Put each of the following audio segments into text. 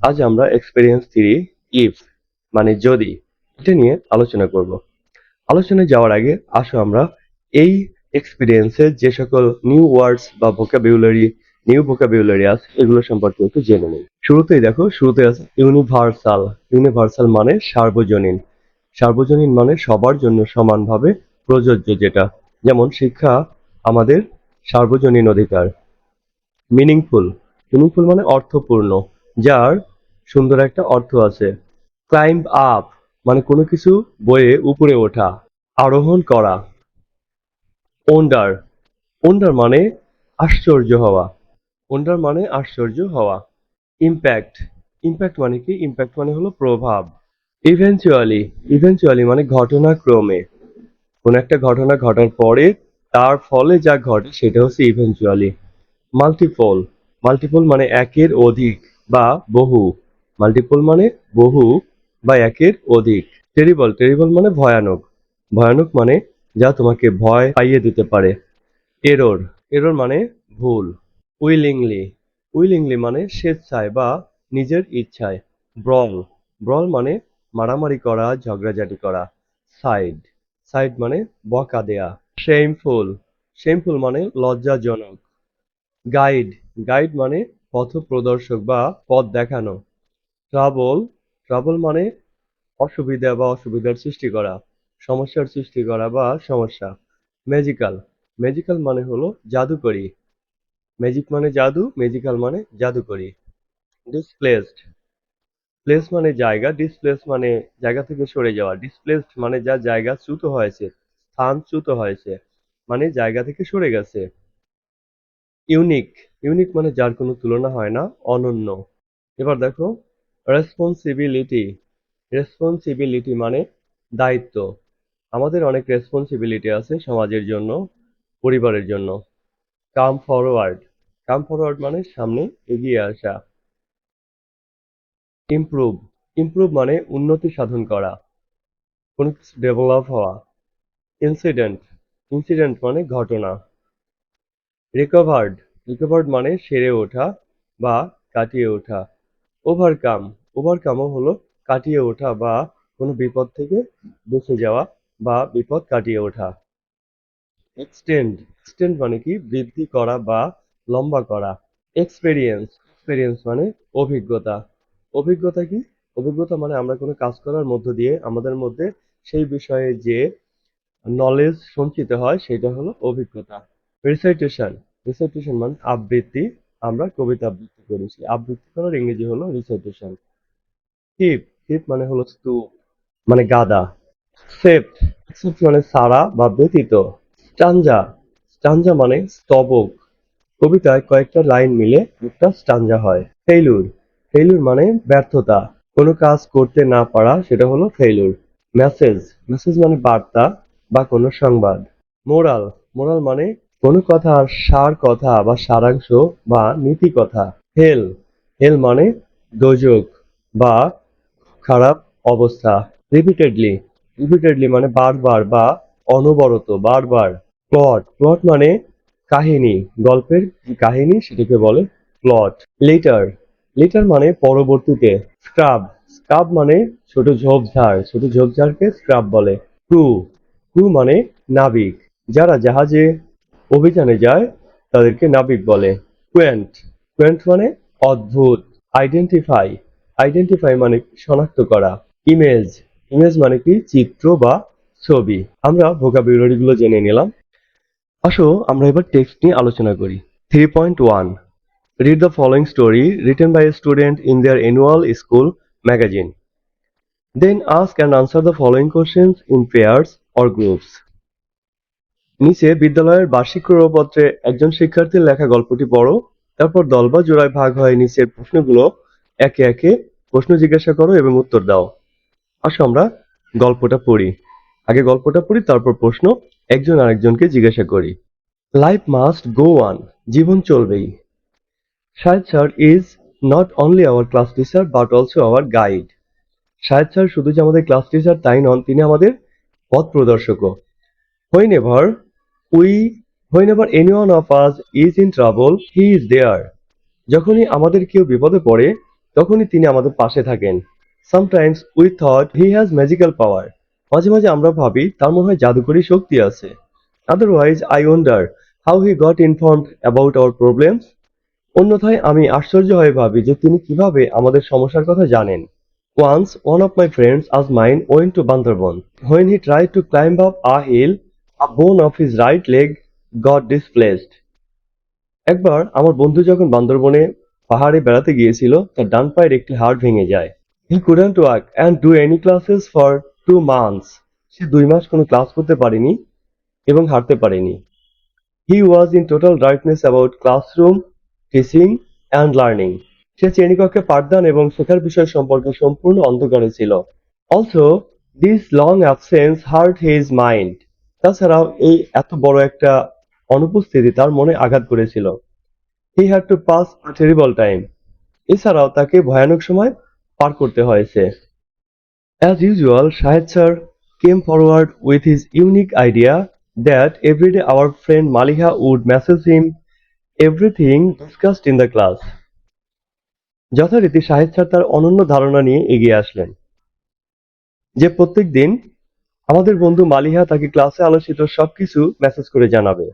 আজ আমরা experience three if মানে যদি, এটা নিয়ে আলোচনা করব। আলোচনায় যাওয়ার আগে আসো আমরা এই এক্সপিরিয়েন্সের যে সকল নিউ ওয়ার্ডস বা ভোকাবিউলারি নিউ ভোকাবিউলারি আছে, এগুলো সম্পর্কে একটু জেনে নেই। শুরুতেই দেখো, শুরুতে আছে ইউনিভার্সাল ইউনিভার্সাল মানে সার্বজনীন। সার্বজনীন মানে সবার জন্য সমানভাবে প্রযোজ্য যেটা। যেমন শিক্ষা আমাদের সার্বজনীন অধিকার। মিনিংফুল মিনিংফুল মানে অর্থপূর্ণ, যার সুন্দর একটা অর্থ আছে। ক্লাইম্ব আপ মানে কোনো কিছু বয়ে উপরে ওঠা, আরোহণ করা। ওন্ডার ওন্ডার মানে আশ্চর্য হওয়া। ওন্ডার মানে আশ্চর্য হওয়া। ইম্প্যাক্ট ইম্প্যাক্ট মানে কি? ইম্প্যাক্ট মানে হলো প্রভাব। ইভেনচুয়ালি ইভেনচুয়ালি মানে ঘটনাক্রমে। কোন একটা ঘটনা ঘটার পরে, তার ফলে যা ঘটে সেটা হচ্ছে ইভেনচুয়ালি মাল্টিপল মাল্টিপল মানে একের অধিক বা বহু। মাল্টিপল মানে বহু বা একের অধিক। টেরিবল টেরিবল মানে ভয়ানক। ভয়ানক মানে যা তোমাকে ভয় পাইয়ে দিতে পারে। এরর এরর মানে ভুল। উইলিংলি উইলিংলি মানে স্বেচ্ছায় বা নিজের ইচ্ছায়। ব্রল ব্রল মানে মারামারি করা, ঝগড়াঝাটি করা। সাইড সাইড মানে বকা দেয়া। শেমফুল শেমফুল মানে লজ্জাজনক। গাইড গাইড মানে পথ প্রদর্শক বা পথ দেখানো। ট্রাবল ট্রাবল মানে অসুবিধা বা অসুবিধার সৃষ্টি করা, সমস্যার সৃষ্টি করা বা সমস্যা। ম্যাজিক্যাল ম্যাজিক্যাল মানে হলো জাদুকরি। ম্যাজিক মানে জাদু ম্যাজিক্যাল মানে জাদুকরি। ডিসপ্লেসড প্লেস মানে জায়গা ডিসপ্লেস মানে জায়গা থেকে সরে যাওয়া। ডিসপ্লেসড মানে যা জায়গা চ্যুত হয়েছে স্থানচ্যুত হয়েছে মানে জায়গা থেকে সরে গেছে। ইউনিক ইউনিক মানে যার কোনো তুলনা হয় না, অনন্য। এবার দেখো রেসপন্সিবিলিটি রেসপন্সিবিলিটি মানে দায়িত্ব। আমাদের অনেক রেসপন্সিবিলিটি আছে সমাজের জন্য, পরিবারের জন্য। কাম ফরওয়ার্ড কাম ফরওয়ার্ড মানে সামনে এগিয়ে আসা। ইমপ্রুভ ইমপ্রুভ মানে উন্নতি সাধন করা। কোনো কিছু ডেভেলপ হওয়া। ইনসিডেন্ট ইনসিডেন্ট মানে ঘটনা। রিকভার্ড রিকভার্ড মানে সেরে ওঠা বা কাটিয়ে ওঠা। ওভারকাম ওভারকামও হলো কাটিয়ে ওঠা বা কোনো বিপদ থেকে বেঁচে যাওয়া বা বিপদ কাটিয়ে ওঠা। এক্সটেন্ড এক্সটেন্ড মানে কি? বৃদ্ধি করা বা লম্বা করা। এক্সপেরিয়েন্স এক্সপেরিয়েন্স মানে অভিজ্ঞতা। অভিজ্ঞতা কি? অভিজ্ঞতা মানে আমরা কোনো কাজ করার মধ্য দিয়ে আমাদের মধ্যে সেই বিষয়ে যে নলেজ সঞ্চিত হয়, সেটা হলো অভিজ্ঞতা। রিসাইটেশন রিসাইটেশন মানে আবৃত্তি, আমরা কবিতা আবৃত্তি। করি সেই আবৃত্তি করার ইংরেজি হলো রিসাইটেশন হিপ হিপ মানে হলো স্তূপ মানে গাদা। সেপ্ট সেপ্ট মানে সারা বা ব্যতীত। স্টাঞ্জা স্টাঞ্জা মানে স্তবক। কবিতায় কয়েকটা লাইন মিলে একটা স্টাঞ্জা হয়। মানে ব্যর্থতা। কোনো কাজ করতে না পারা, সেটা হলো ফেইলুর মেসেজ মেসেজ মানে বার্তা বা কোনো সংবাদ। মোরাল মোরাল মানে কোনো কথার সার কথা বা সারাংশ বা নীতি কথা। হেল হেল মানে দোজক বা খারাপ অবস্থা। রিপিটেডলি রিপিটেডলি মানে বারবার বা অনবরত, বারবার। প্লট প্লট মানে কাহিনী, গল্পের কাহিনী সেটাকে বলে প্লট লেটার লেটার মানে পরবর্তীতে স্ক্রাব স্ক্রাব মানে ছোট ঝোপঝাড়, ছোট ঝোপঝাড়কে স্ক্রাব বলে। ক্রু ক্রু মানে নাবিক। যারা জাহাজে, অভিযানে যায়, তাদেরকে নাবিক বলে। কুয়েন্ট কুয়েন্ট মানে অদ্ভুত। আইডেন্টিফাই আইডেন্টিফাই মানে শনাক্ত করা। ইমেজ ইমেজ মানে কি? চিত্র বা ছবি। আমরা ভোকাবুলারি গুলো জেনে নিলাম। আসো, আমরা এবার টেক্সট নিয়ে আলোচনা করি। Three point one read the following story written by a student in their annual school magazine then ask and answer the following questions in pairs or groups নিচে বিদ্যালয়ের বার্ষিক ক্রয়পত্রে একজন শিক্ষার্থীর লেখা গল্পটি পড়ো। তারপর দল বা জোড়ায় ভাগ হয়ে নিচের প্রশ্নগুলো। একে একে প্রশ্ন জিজ্ঞাসা করো এবং উত্তর দাও। আসো আমরা গল্পটা পড়ি। আগে গল্পটা পড়ি, তারপর প্রশ্ন একজন আরেকজনকে জিজ্ঞাসা করি। লাইফ মাস্ট গো অন জীবন চলবেই। Shahed sir is not only our class teacher but also our guide Shahed sir শুধু যে আমাদের ক্লাস টিচার তাই নন, তিনি আমাদের পথ প্রদর্শকও। Whenever we any one of us is in trouble he is there যখনই আমাদের কেউ বিপদে পড়ে তখনই তিনি আমাদের পাশে থাকেন। Sometimes we thought he has magical power মাঝে মাঝে আমরা ভাবি তার মনে হয় জাদুকরী শক্তি আছে। Otherwise I wonder how he got informed about our problems অন্যথায় আমি আশ্চর্য হয়ে ভাবি যে তিনি কীভাবে আমাদের সমস্যার কথা জানেন। Once, one of my friends asked mine went to Bandarban When he tried to climb up a hill a bone of his right leg got displaced. একবার আমার বন্ধু যখন বান্দরবনে পাহাড়ে বেড়াতে গিয়েছিল, তার ডান পায়ের একটি হাড় ভেঙে যায়। He couldn't work and do any classes for two months সে দুই মাস কোনো ক্লাস করতে পারেনি এবং হাঁটতে পারেনি। He was in total darkness about classroom teaching and learning সে শ্রেণীকক্ষে পাঠদান এবং শেখার বিষয় সম্পর্কে সম্পূর্ণ অন্ধকারে ছিল। Also this long absence hurt his mind তাছাড়াও এই এত বড় একটা অনুপস্থিতি তার মনে আঘাত করেছিল। He had to pass a terrible time এছাড়াও তাকে ভয়ানক সময় পার করতে হয়েছে। As usual Shahed sir came forward with his unique idea that everyday our friend Maliha would message him everything discussed in the class যথারীতি শাহেদ স্যার তার অনন্য ধারণা নিয়ে এগিয়ে আসলেন। যে প্রত্যেক দিন আমাদের বন্ধু মালিহা তাকে ক্লাসে আলোচিত সবকিছু মেসেজ করে জানাবে।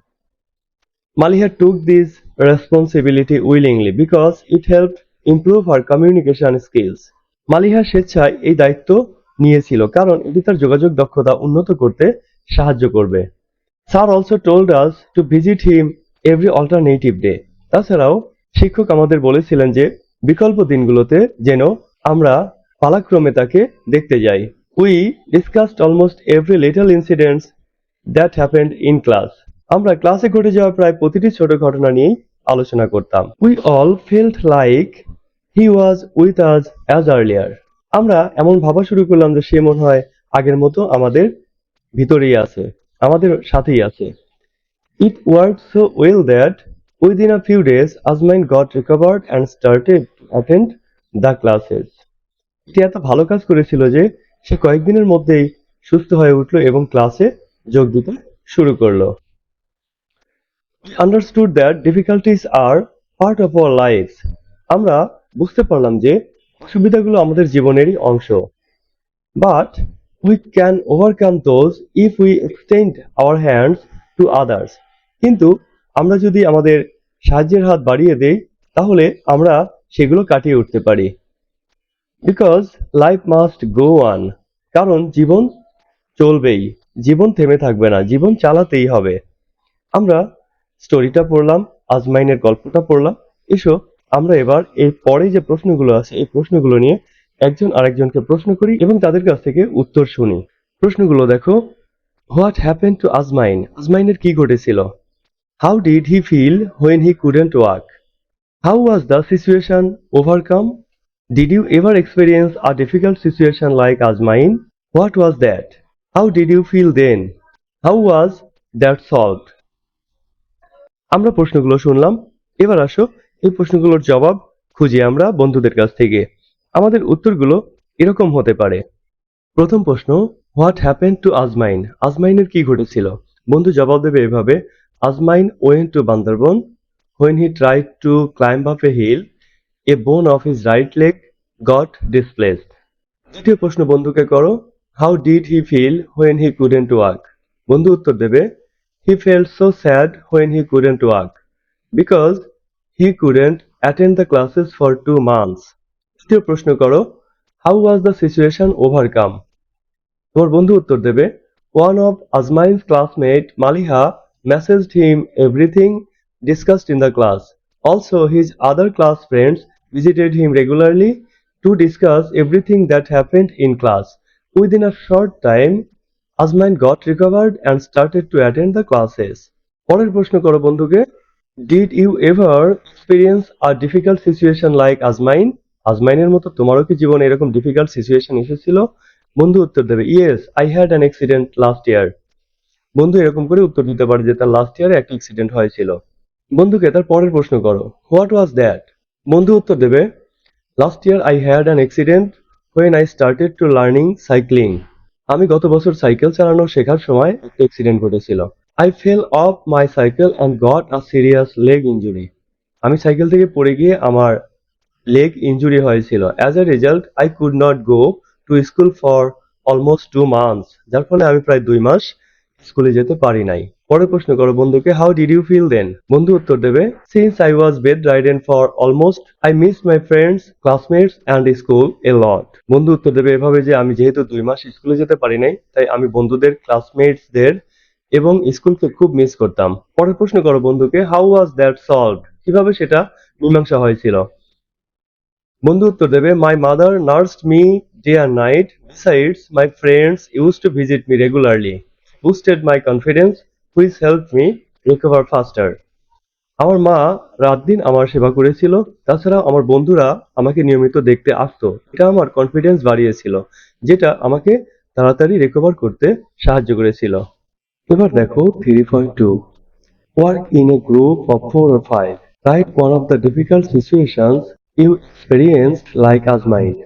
Maliha took this responsibility willingly because it help improve her communication skills Maliha স্বেচ্ছায় এই দায়িত্ব নিয়েছিল কারণ এটি তার যোগাযোগ দক্ষতা উন্নত করতে সাহায্য করবে। Sir also told us to visit him every alternative day তাছাড়াও শিক্ষক আমাদের বলেছিলেন যে, বিকল্প দিনগুলোতে যেন আমরা পালাক্রমে তাকে দেখতে যাই। We discussed almost every little incidents that happened in class আমরা ক্লাসে ঘটে যাওয়া প্রায় প্রতিটি ছোট ঘটনা নিয়েই আলোচনা করতাম। We all felt like he was with us as earlier আমরা এমন ভাবা শুরু করলাম যে সে মনে হয় আগের মতো আমাদের ভিতরেই আছে, আমাদের সাথেই আছে। It work so well that within a few days Azmain got recovered and started attend the classes এটি এত ভালো কাজ করেছিল যে সে কয়েকদিনের মধ্যেই সুস্থ হয়ে উঠল এবং ক্লাসে যোগ দিতে শুরু করল। Understood that difficulties are part of our life আমরা বুঝতে পারলাম যে অসুবিধাগুলো আমাদের জীবনেরই অংশ। But we can overcome those if we extend our hands to others কিন্তু আমরা যদি আমাদের সাহায্যের হাত বাড়িয়ে দেই, তাহলে আমরা সেগুলো কাটিয়ে উঠতে পারি। Because life must go on কারণ জীবন চলবেই। জীবন থেমে থাকবে না। জীবন চালাতেই হবে। আমরা স্টোরিটা পড়লাম আজমাইনের গল্পটা পড়লাম। এসো, আমরা এবার এর পরে যে প্রশ্নগুলো আছে, এই প্রশ্নগুলো নিয়ে একজন আরেকজনকে প্রশ্ন করি এবং তাদের কাছ থেকে উত্তর শুনি। প্রশ্নগুলো দেখো হোয়াট হ্যাপেন টু আজমাইন আজমাইনের কি ঘটেছিল? How did he feel when he couldn't work how was the situation overcome did you ever experience a difficult situation like Azmain what was that how did you feel then how was that solved আমরা প্রশ্নগুলো শুনলাম। এবার আসো, এই প্রশ্নগুলোর জবাব খুঁজি আমরা বন্ধুদের কাছ থেকে। আমাদের উত্তরগুলো এরকম হতে পারে। প্রথম প্রশ্ন, হোয়াট হ্যাপেন টু আজমাইন? আজমাইনের কি ঘটেছিল? বন্ধু জবাব দেবে এভাবে, Azmain went to Bandarban, when he try to climb up a hill, a bone of his right leg got displace দ্বিতীয় প্রশ্ন বন্ধুকে করো, how did he feel when he couldn't work বন্ধু উত্তর দেবে he felt so sad when he couldn't walk because he couldn't attend the classes for two months তৃতীয় প্রশ্ন করো how was the situation overcome তোমার বন্ধু উত্তর দেবে one of Azmain's classmate Maliha messaged him everything discussed in the class also his other class friends visited him regularly to discuss everything that happened in class. Within a short time, Azmain got recovered and started to attend the classes পরের প্রশ্ন করো বন্ধুকে। Did you ever experience a difficult situation like Azmain আজমাইনের মতো তোমারও কি জীবনে এরকম difficult situation এসেছিল? বন্ধু উত্তর দেবে yes I had an accident last year বন্ধু এরকম করে উত্তর দিতে পারে যে তার লাস্ট ইয়ারে একটা অ্যাক্সিডেন্ট হয়েছিল। বন্ধুকে তার পরের প্রশ্ন করো হোয়াট ওয়াজ দ্যাট বন্ধু উত্তর দেবে last year I had an accident when I started to learning cycling আমি গত বছর সাইকেল চালানো শেখার সময় একটা অ্যাক্সিডেন্ট ঘটেছিল। I fell off my cycle and got a serious leg injury আমি সাইকেল থেকে পড়ে গিয়ে আমার লেগ ইঞ্জুরি হয়েছিল। As a result I could not go to school for almost two months যার ফলে আমি প্রায় দুই মাস স্কুলে যেতে পারি নাই। পরে প্রশ্ন করো, বন্ধুকে how did you feel then বন্ধু উত্তর দেবে since I was bedridden for almost I miss my friends classmates and school a lot বন্ধু উত্তর দেবে এভাবে যে, আমি যেহেতু দুই মাস স্কুলে যেতে পারি নাই, তাই আমি বন্ধুদের ক্লাসমেটসদের এবং স্কুলকে খুব মিস করতাম। পরের প্রশ্ন করো, বন্ধুকে হাউ ওয়াজ দ্যাট সলভড কীভাবে সেটা মীমাংসা হয়েছিল? বন্ধু উত্তর দেবে my mother nursed me day R night besides my friends use to visit me regularly boosted my confidence which help me recover faster আমার মা রাত দিন আমার সেবা করেছিল তাছাড়া আমার বন্ধুরা আমাকে নিয়মিত দেখতে আসতো। এটা আমার কনফিডেন্স বাড়িয়েছিল যেটা আমাকে তাড়াতাড়ি রিকভার করতে সাহায্য করেছিল। এবার দেখো three point two work in a group of four or five write one of the difficult situations you experienced like as mine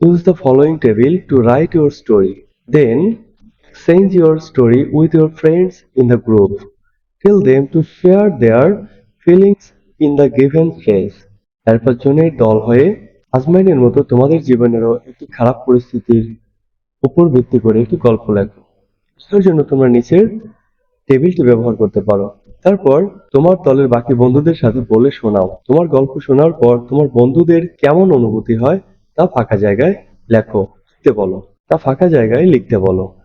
Use the following table to write your story. Then, exchange your story with your friends in the group. Tell them to share their feelings in the given phrase. এরপর জনের দল হয়ে আজমাইনের মতো তোমাদের জীবনেরও একটি খারাপ পরিস্থিতির উপর ভিত্তি করে একটি গল্প লেখো। এর জন্য তোমরা নিচের টেবিলটি ব্যবহার করতে পারো। তারপর তোমার দলের বাকি বন্ধুদের সাথে বলে শোনাও। তোমার গল্প শোনার পর তোমার বন্ধুদের কেমন অনুভূতি হয় তা ফাঁকা জায়গায় লেখো, লিখতে বলো। তা ফাঁকা জায়গায় লিখতে বলো।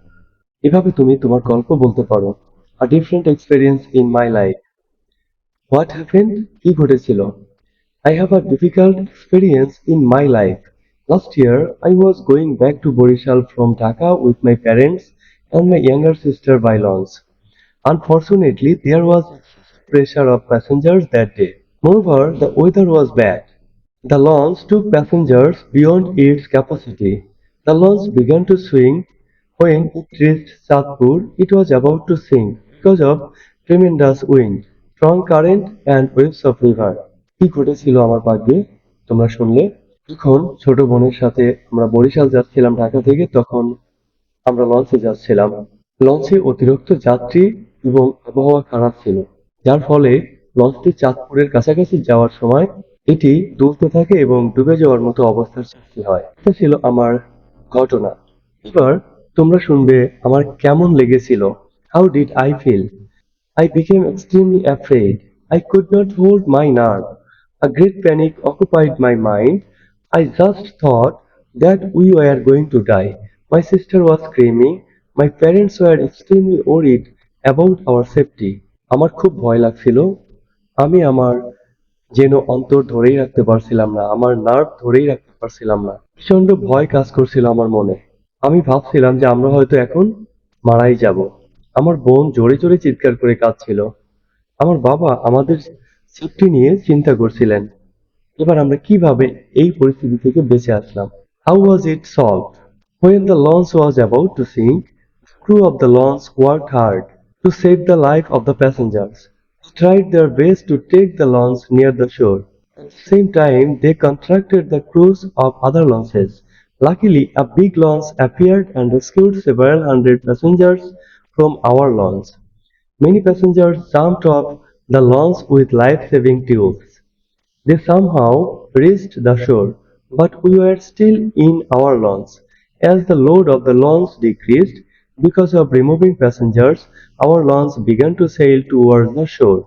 এভাবে তুমি তোমার গল্প বলতে পারো a different experience in my life what happened কি ঘটেছিল I have a difficult experience in my life. Last year, I was going back to Borishal from Dhaka with my parents and my younger sister by launch. Unfortunately, there was pressure of passengers that day. Moreover, the weather was bad. The launch took passengers beyond its capacity. The launch began to swing. When it reached Satpur, it was about to sink because of tremendous wind, strong current, and waves of river. কি ঘটেছিল আমার ভাগ্যে? তোমরা শুনলে? যখন ছোট বোনের সাথে আমরা বরিশাল যাচ্ছিলাম ঢাকা থেকে তখন আমরা লঞ্চে যাচ্ছিলাম। লঞ্চে অতিরিক্ত যাত্রী এবং আবহাওয়া খারাপ ছিল। যার ফলে লঞ্চটি চাঁদপুরের কাছাকাছি যাওয়ার সময় এটি দুলতে থাকে এবং ডুবে যাওয়ার মতো অবস্থার সৃষ্টি হয়। এটা ছিল আমার ঘটনা। এবার তোমরা শুনবে আমার কেমন লেগেছিল। How did I feel I became extremely afraid I could not hold my nerve a great panic occupied my mind I just thought that we were going to die my sister was screaming my parents were extremely worried about our safety আমার খুব ভয় লাগছিল। আমি আমার যেন অন্তর ধরেই রাখতে পারছিলাম না, আমার নার্ভ ধরেই রাখতে পারছিলাম না। প্রচণ্ড ভয় কাজ করছিল আমার মনে। আমি ভাবছিলাম যে আমরা হয়তো এখন মারাই যাব আমার বোন জোরে জোরে চিৎকার করে কাঁদছিল আমার বাবা আমাদের সেফটি নিয়ে চিন্তা করছিলেন এবার আমরা কীভাবে এই পরিস্থিতি থেকে বেঁচে আসলাম how was it solve When the launch was about to sink, crew of the launch worked hard to save the life of the passengers. They tried their best to take the launch near the shore. At the same time, they contracted the crews of other launches. Luckily, a big launch appeared and rescued several hundred passengers from our launch. Many passengers jumped off the launch with life-saving tubes. They somehow reached the shore, but we were still in our launch. As the load of the launch decreased because of removing passengers, our launch began to sail towards the shore.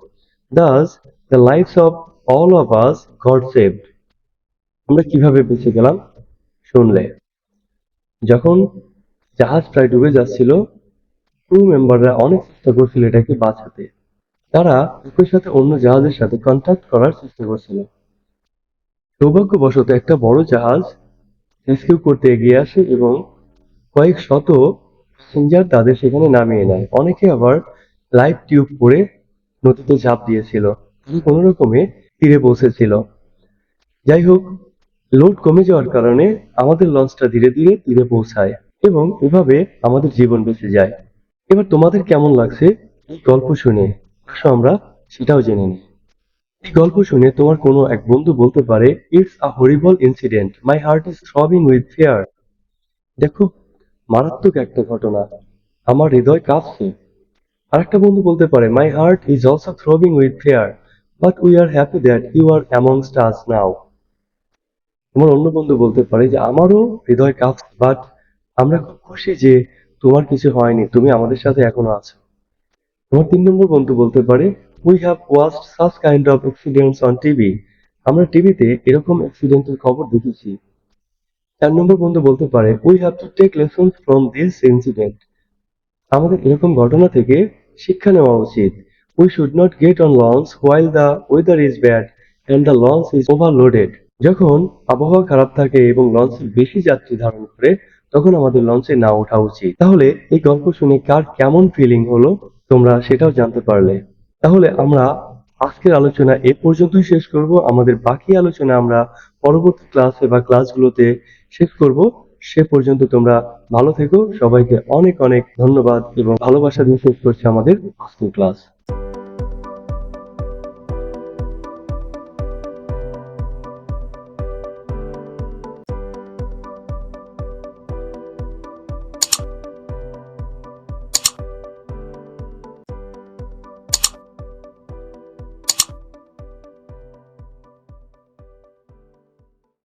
Thus, the lives of all of us got saved. আমরা কিভাবে বেঁচে গেলাম শুনলে। যখন জাহাজ প্রায় ডুবে যাচ্ছিল ক্রু মেম্বাররা অনেক চেষ্টা করছিল এটাকে বাঁচাতে। তারা একই সাথে অন্য জাহাজের সাথে কন্ট্যাক্ট করার চেষ্টা করছিল। সৌভাগ্যবশত একটা বড় জাহাজ রেস্কিউ করতে এগিয়ে আসে এবং কয়েক শত প্যাসেঞ্জার তাদের সেখানে নামিয়ে নেয়। অনেকে আবার লাইফ টিউব পরে নদীতে ঝাঁপ দিয়েছিল। কোনো রকমে তীরে পৌঁছেছিল। যাই হোক লোড কমে যাওয়ার কারণে আমাদের লঞ্চটা ধীরে ধীরে তীরে পৌঁছায় এবং এভাবে আমাদের জীবন বেঁচে যায়। এবার তোমাদের কেমন লাগছে এই গল্প শুনে? আসো আমরা সেটাও জেনে নিই। এই গল্প শুনে তোমার কোনো এক বন্ধু বলতে পারে it's a horrible incident my heart is throbbing with fear দেখো, মারাত্মক একটা ঘটনা। আমার হৃদয় কাঁপছে। আরেকটা বন্ধু বলতে পারে my heart is also throbbing with fear but we are happy that you are amongst us now তোমার অন্য বন্ধু বলতে পারে যে আমারও হৃদয় কাঁপছে বাট আমরা খুব খুশি যে তোমার কিছু হয়নি, তুমি আমাদের সাথে এখনও আছো। তোমার তিন নম্বর বন্ধু বলতে পারে we have watched such kind of accidents on TV আমরা টিভিতে এরকম অ্যাক্সিডেন্টের খবর দেখেছি। চার নম্বর বন্ধু বলতে পারে we have to take lessons from this incident আমাদের এরকম ঘটনা থেকে শিক্ষা নেওয়া উচিত। We should not get on launch while the weather is bad and the launch is overloaded যখন আবহাওয়া খারাপ থাকে এবং লঞ্চ বেশি যাত্রী ধারণ করে, তখন আমাদের লঞ্চে না ওঠা উচিত। তাহলে এই গল্প শুনে কার কেমন ফিলিং হলো, তোমরা সেটাও জানতে পারলে। তাহলে আমরা আজকের আলোচনা এ পর্যন্তই শেষ করব। আমাদের বাকি আলোচনা আমরা পরবর্তী ক্লাসে বা ক্লাসগুলোতে শেষ করব। সে পর্যন্ত তোমরা ভালো থেকো। সবাইকে অনেক অনেক ধন্যবাদ এবং ভালোবাসা দিয়ে শেষ করছি আমাদের আজকের ক্লাস।